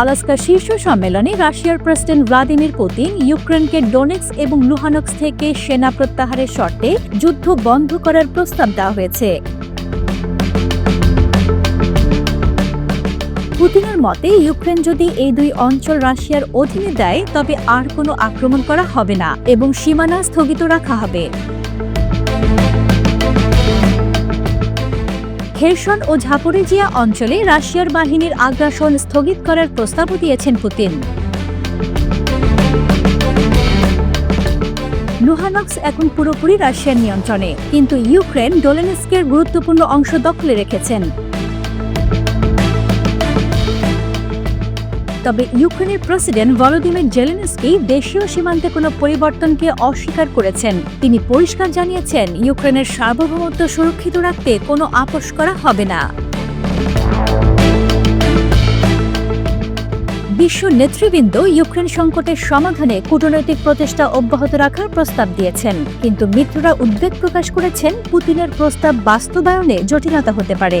Alaska শীর্ষ সম্মেলনে রাশিয়ার প্রেসিডেন্ট ভ্লাদিমির পুতিন, ইউক্রেনকে ডোনেক্স এবং লুহানক্স থেকে সেনা প্রত্যাহারের শর্তে যুদ্ধ বন্ধ করার প্রস্তাব দেওয়া হয়েছে। পুতিনের মতে, ইউক্রেন যদি এই দুই অঞ্চল রাশিয়ার অধীনে দেয়, তবে আর কোনো আক্রমণ করা হবে না এবং সীমানা স্থগিত রাখা হবে। খেরসন ও ঝাপরিজিয়া অঞ্চলে রাশিয়ার বাহিনীর আগ্রাসন স্থগিত করার প্রস্তাবও দিয়েছেন পুতিন। লুহানক্স এখন পুরোপুরি রাশিয়ার নিয়ন্ত্রণে, কিন্তু ইউক্রেন ডোলেনস্কের গুরুত্বপূর্ণ অংশ দখলে রেখেছেন। তবে ইউক্রেনের প্রেসিডেন্ট ভলোদিমির জেলেনস্কি দেশীয় সীমান্তে কোনো পরিবর্তনকে অস্বীকার করেছেন। তিনি পরিষ্কার জানিয়েছেন, ইউক্রেনের সার্বভৌমত্ব সুরক্ষিত রাখতে কোনো আপোষ করা হবে না। বিশ্ব নেতৃবৃন্দ ইউক্রেন সংকটের সমাধানে কূটনৈতিক প্রচেষ্টা অব্যাহত রাখার প্রস্তাব দিয়েছেন। কিন্তু মিত্ররা উদ্বেগ প্রকাশ করেছেন, পুতিনের প্রস্তাব বাস্তবায়নে জটিলতা হতে পারে।